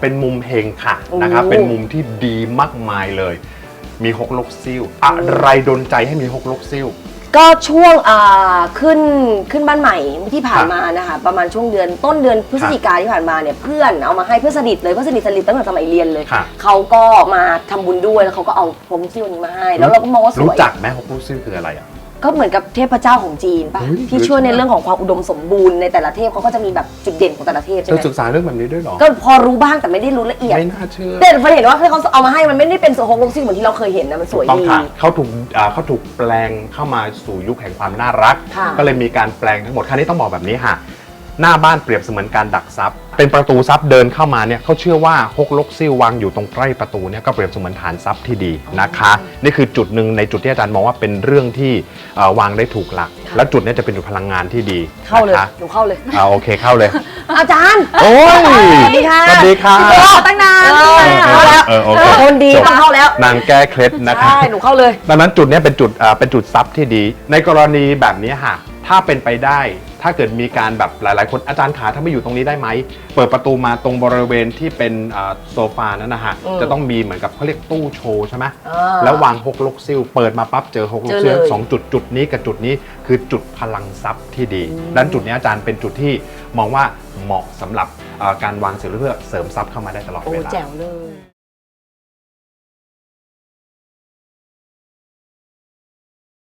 เป็นมุมเฮงค่ะนะครับโอ้เป็นมุมที่ดีมากมายเลย มีหกลกซิ่วอะไรดนใจให้มีหกลกซิ่ว ก็ช่วงอ่าขึ้นขึ้นบ้านใหม่ที่ผ่านครับมานะคะประมาณช่วงเดือนต้นเดือนพฤศจิกาที่ผ่านมาเนี่ยเพื่อนเอามาให้เพื่อนสนิทเลยเพื่อนสนิทสนิทตั้งแต่สมัยเรียนเลยครับเขาก็มาทำบุญด้วยแล้วเขาก็เอาพรมซิ่วนี้มาให้ แล้วเราก็มองว่าสรู้วยจักไหมหกลกซิ่วคืออะไรอะ ก็เหมือนกับเทพเจ้าของจีนป่ะเฮ้ย ที่ช่วยในเรื่องของความอุดมสมบูรณ์ในแต่ละเทพเขาก็จะมีแบบจุดเด่นของแต่ละเทพเธใช่ไหอมศึกษาเรื่องแบบนี้ด้วยเหรอ ก็พอรู้บ้างแต่ไม่ได้รู้ละเอียด ไม่น่าเชื่อแต่เฟยเห็นว่าที่เขาเอามาให้มันไม่ได้เป็นโซฮกลกซิ่วเหมือนที่เราเคยเห็นนะมันสวยต้องดี ค่ะเขาถูกอ่าเขาถูกแปลงเข้ามาสู่ยุคแห่งความน่ารัก ค่ะก็เลยมีการแปลงทั้งหมดครั้นี้ต้องบอกแบบนี้ค่ะ หน้าบ้านเปรียบเสมือนการดักทรัพย์ เป็นประตูทรัพย์เดินเข้ามาเนี่ยเขาเชื่อว่าฮกลกซิ่ววางอยู่ตรงใกล้ประตูเนี่ยก็เปรียบเสมือนฐานทรัพย์ที่ดีนะคะ นี่คือจุดหนึ่งในจุดที่อาจารย์มองว่าเป็นเรื่องที่เอ่อวางได้ถูกหลักค่ะและจุดเนี้จะเป็นจุดพลังงานที่ดีเข้าเลยนะคะหนูเข้าเลยเอาโอเคเข้าเลย อาจารย์ โอ้ยสวัสดีค่ะ สวัสดีค่ะพี่โก้ตั้งนาน เออเข้าแล้วเออโอเคคนดีจบต้องเข้าแล้ว นางแก้เคล็ดนะคะ ใช่หนูเข้าเลย ดังนั้นจุดเนี้ยเป็นจุดอ่าเป็นจุดซับที่ดี ในกรณีแบบนี้ค่ะถ้าเป็นไปได้ ถ้าเกิดมีการแบบหลาย ๆ คนอาจารย์ขาถ้าไม่อยู่ตรงนี้ได้ไหม เปิดประตูมาตรงบริเวณที่เป็นอ่าโซฟานั้นนะฮะอืมจะต้องมีเหมือนกับเขาเรียกตู้โชว์ใช่ไหมอ่าแล้ววางหกลกซิลเปิดมาปั๊บเจอหกลกซิลเจอเลยสองจุดจุดนี้กับจุดนี้คือจุดพลังทรัพย์ที่ดีดังนั้นจุดนี้อาจารย์เป็นจุดที่มองว่าเหมาะสำหรับอ่าการวางเสร็จเพื่อเสริมทรัพย์เข้ามาได้ตลอดโอ้เวลา แจ๋วเลย